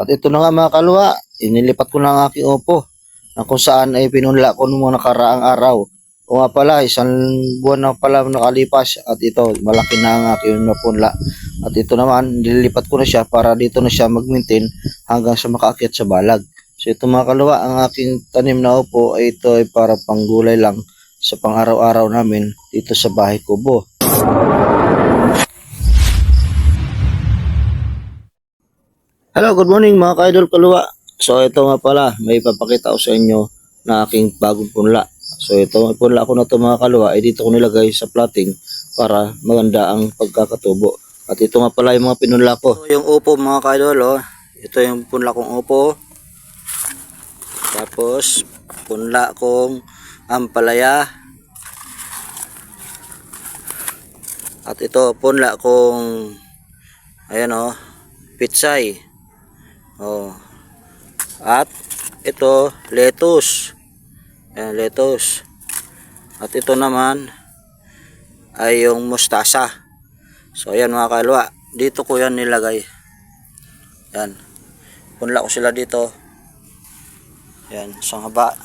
At ito na nga mga kalwa, inilipat ko na ang aking upo na kung saan ay pinunla ko mga nakaraang araw. O nga pala, isang buwan na pala nakalipas at ito, malaki na ang aking napunla. At ito naman, nililipat ko na siya para dito na siya mag-maintain hanggang sa makaakyat sa balag. So ito mga kalwa, ang aking tanim na upo ay ito ay para panggulay lang sa pang-araw-araw namin dito sa bahay kubo. Hello, good morning mga ka-idol kalwa. So ito nga pala, may papakita ko sa inyo na aking bagong punla. So ito, punla ko na ito mga kalwa, ay dito ko nilagay sa plotting para maganda ang pagkakatubo. At ito nga pala yung mga pinunla ko. Ito yung upo mga ka-idol, oh. Ito yung punla kong upo. Tapos, punla kong ampalaya. At ito, punla kong, ayan oh, pitsay. Oh. At ito, lettuce. Ayan, lettuce. At ito naman ay yung mustasa. So ayan mga kalwa, dito ko yan nilagay. Yan. Punla ko sila dito. Yan, isang haba.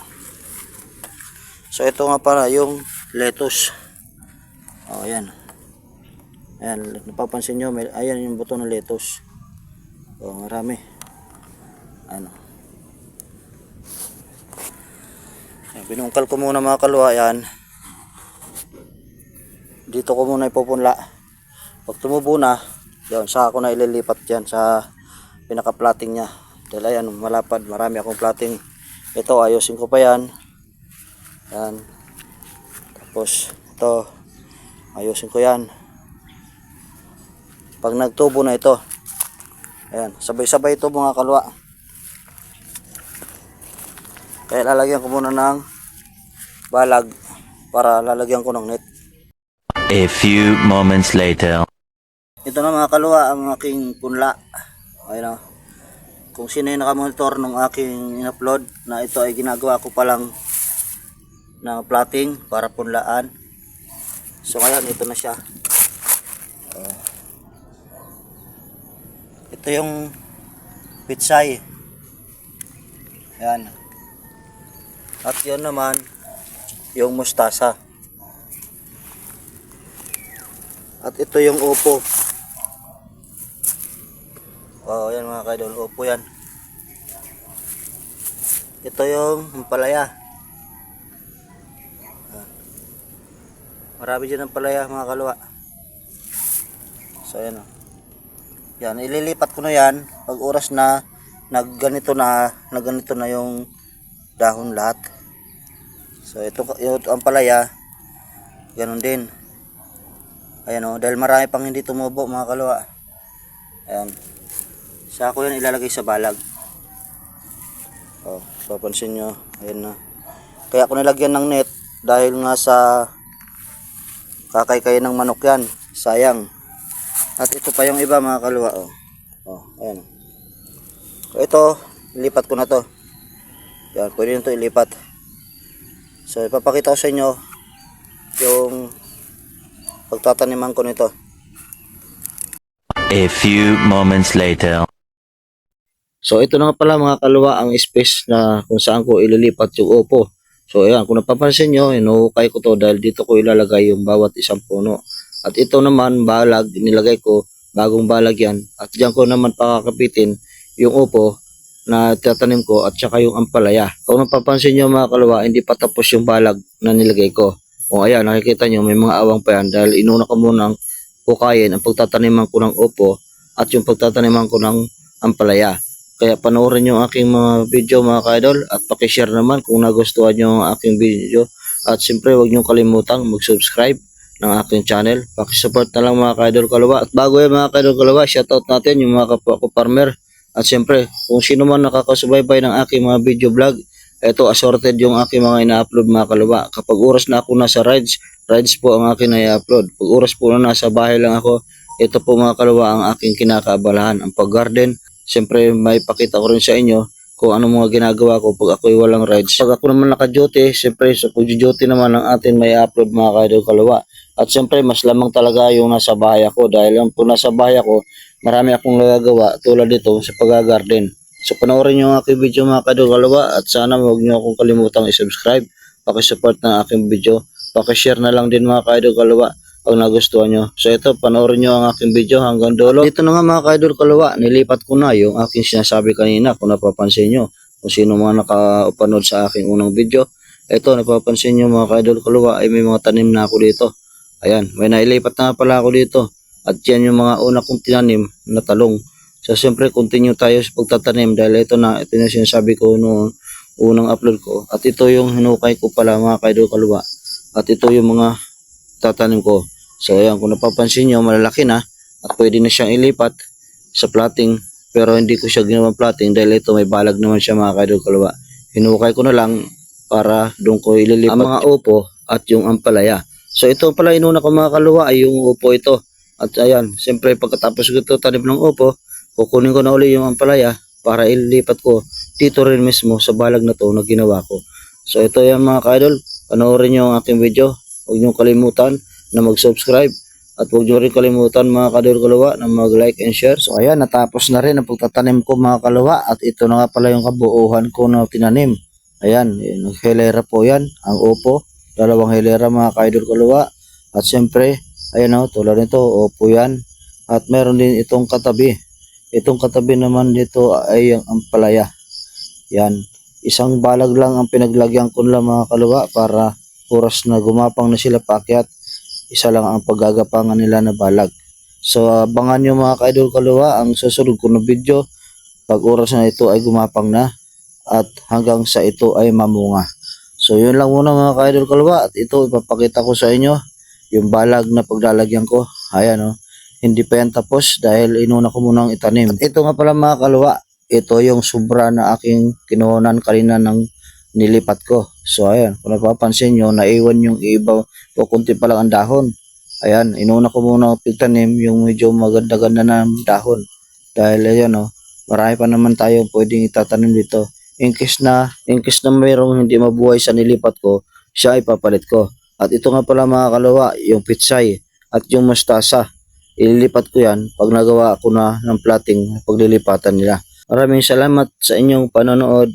So ito nga pala yung lettuce. Oh, ayan. Ayan, napapansin nyo, may, ayan yung buto ng lettuce. Oh, marami. Ano. Binungkal ko muna mga kalwa yan. Dito ko muna ipupunla. Pag tumubo na, yun, saka ko na ililipat dyan sa pinaka-plotting niya. Dahil ayan, malapad, marami akong plotting. Ito, ayusin ko pa yan. Yan. Tapos, ito, ayusin ko yan. Pag nagtubo na ito, ayan, sabay-sabay ito mga kalwa. Kaya lalagyan ko muna ng balag para lalagyan ko ng net. A few moments later. Ito na mga kalwa ang aking punla. Ayun o. Kung sino yung nakamonitor ng aking in-upload na ito ay ginagawa ko palang na plotting para punlaan. So ngayon ito na siya. Ito yung pitsay. Ayan. At yun naman yung mustasa. At ito yung upo. Oh, yan mga kaidol, upo yan. Ito yung ampalaya. Ah. Marami dyan ang palaya mga kalwa. So yan oh. Yan, ililipat ko na yan pag oras na nagganito na, nagganito na yung dahon lahat. So ito, ito ang palaya, ganun din. Ayan o, dahil marami pang hindi tumubo mga kalwa. Ayan. Sa ako yan ilalagay sa balag. O, papansin nyo. Ayan na. Kaya ako nilagyan ng net dahil nga sa kakaykay ng manok yan. Sayang. At ito pa yung iba mga kalwa. O, o ayan. Ito, ilipat ko na to. Yan, pwede nyo to ilipat. So, ipapakita ko sa inyo yung pagtataniman ko nito. A few moments later. So ito na nga pala mga kalwa ang space na kung saan ko ililipat yung upo. So ayan, kung napapansin nyo, inuhukay ko to dahil dito ko ilalagay yung bawat isang puno. At ito naman, balag, nilagay ko, bagong balag yan. At diyan ko naman pakakapitin yung upo na tatanim ko at saka yung ampalaya. Kung napapansin nyo mga kalwa, hindi pa tapos yung balag na nilagay ko. O ayan, nakikita nyo, may mga awang pa yan dahil inuna ko munang hukayin ang pagtataniman ko ng upo at yung pagtataniman ko ng ampalaya. Kaya panoorin nyo ang aking mga video mga ka-idol at pakishare naman kung nagustuhan nyo ang aking video. At siyempre huwag nyo kalimutang mag-subscribe ng aking channel. Pakisupport na lang mga ka-idol kalawa. At bago yan mga ka-idol kalawa, shoutout natin yung mga kapwa ko farmer. At siyempre, kung sino man nakakasubaybay ng aking mga video vlog, ito assorted yung aking mga ina-upload mga kalawa. Kapag oras na ako nasa rides, rides po ang aking na-upload. Pag oras po na nasa bahay lang ako, ito po mga kalawa ang aking kinakaabalahan. Ang pag-garden, Siyempre, may pakita ko rin sa inyo kung ano mga ginagawa ko pag ako'y walang rides. Pag ako naman naka-duty, siyempre sa pag-duty naman ng atin may upload mga kalawa. At siyempre, mas lamang talaga yung nasa bahay ako dahil yung kung nasa bahay ako, marami akong nagagawa tulad dito sa pag-garden. So panoorin nyo ang aking video mga kaidol kalawa at sana huwag nyo akong kalimutang i-subscribe. Pakisupport ng aking video. Pakishare na lang din mga kaidol kalawa pag nagustuhan nyo. So ito, panoorin nyo ang aking video hanggang dulo. Dito na nga mga kaidol kalawa, nilipat ko na yung aking sinasabi kanina kung napapansin nyo. Kung sino mga nakapanood sa aking unang video. Ito, napapansin nyo mga kaidol kalawa ay may mga tanim na ako dito. Ayan, may nailipat na pala ako dito. At yan yung mga una kong tinanim na talong. So siyempre continue tayo sa pagtatanim dahil ito na, ito na sinasabi ko noong unang upload ko. At ito yung hinukay ko pala mga kaidol kalawa. At ito yung mga tatanim ko. So ayan, kung napapansin nyo, malalaki na at pwede na siyang ilipat sa plating. Pero hindi ko siya ginawang plating dahil ito may balag naman siya mga kaidol kalawa. Hinukay ko na lang para doon ko ililipat ang mga upo at yung ampalaya. So ito pala inuna ko mga kaluwa ay yung upo ito. At ayan, siyempre pagkatapos ko ito tanim ng upo, kukunin ko na uli yung ampalaya para ililipat ko dito rin mismo sa balag na to na ginawa ko. So ito yan mga kaidol, panoorin nyo ang aking video. Huwag nyo kalimutan na mag-subscribe at huwag nyo rin kalimutan mga kaidol kalawa na mag-like and share. So ayan, natapos na rin ang pagtatanim ko mga kalawa at ito na nga pala yung kabuuhan ko na tinanim. Ayan, yung hilera po yan, ang upo. Dalawang hilera mga kaidol kalawa. At siyempre, ayan o, tulad nito, upo yan. At meron din itong katabi. Itong katabi naman dito ay ang ampalaya. Yan. Isang balag lang ang pinaglagyan ko nila mga kalawa para oras na gumapang na sila paakyat. Isa lang ang paggagapangan nila na balag. So abangan nyo mga kaidol kalawa ang susunod ko na video pag oras na ito ay gumapang na at hanggang sa ito ay mamunga. So yun lang muna mga kaidol kalawa at ito ipapakita ko sa inyo yung balag na paglalagyan ko. Ayan o. Hindi pa yan tapos dahil inuna ko munang itanim. At ito nga pala mga kalawa, ito yung sobra na aking kinuhanan kanina ng nilipat ko. So ayan, kung napapansin nyo, naiwan yung iba o kunti pa lang ang dahon. Ayan, inuna ko muna pagtanim yung medyo maganda-ganda na dahon. Dahil ayan o, marami pa naman tayong pwedeng itatanim dito. In case na, in case na mayroong hindi mabuhay sa nilipat ko, siya ay papalit ko. At ito nga pala mga kalawa, yung pitsay at yung mustasa. Ililipat ko yan pag nagawa ko na ng plating paglilipatan nila. Maraming salamat sa inyong panonood